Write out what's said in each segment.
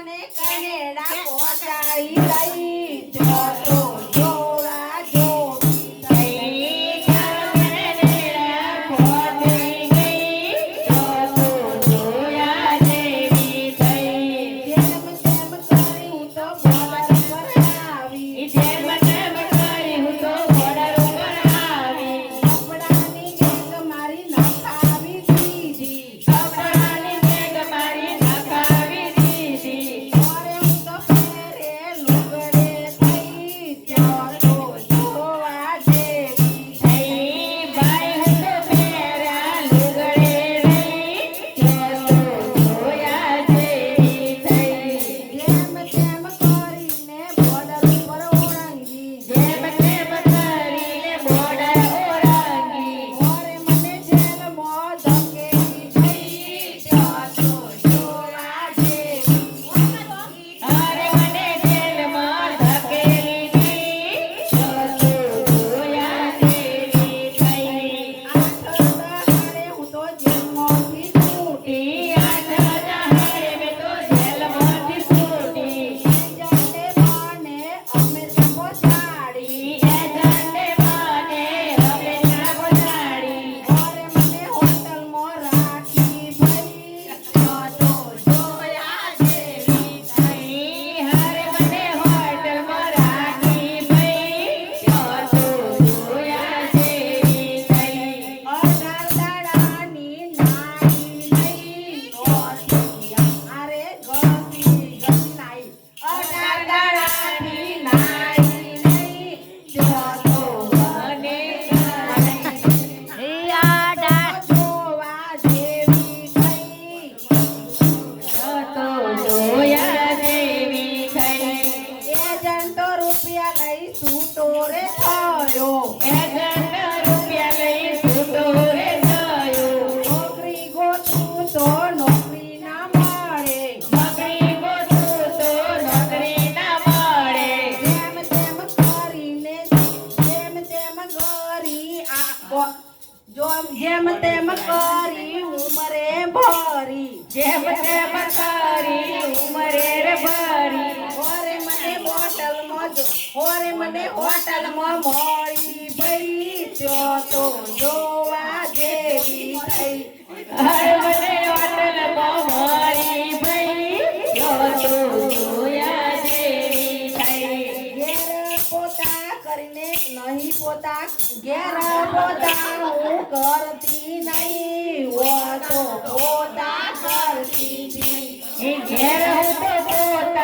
મને કનેડા પહોંચાડી દઈ કરી જોમ જેમ તેમ કરી ઉમરે ભરી, જેમ તેમ કરી ઉમરે ભરી. હોરે મને હોટલમાં જો હોરે મને હોટલમાં મળી ભઈ તો જોવા જેવી થઈ. હરે મને નહીં પોતા ઘેર પોતા હું કરતી નહીં હો તો પોતા કરતી ઘેર પોતા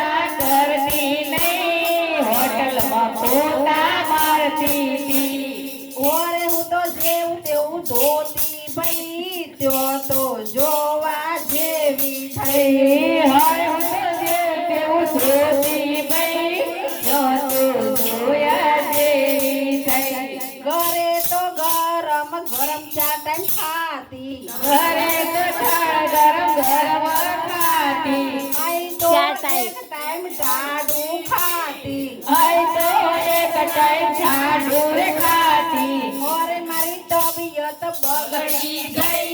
ચમચાટન ખાતી. ઘરે કઠા ગરમ ગરમ ખાતી આઈ તો એક ટાઈમ ઝાડું ખાતી. આઈ તો એક ટાઈમ ઝાડું ખાતી. મારી તબિયત બગડી ગઈ.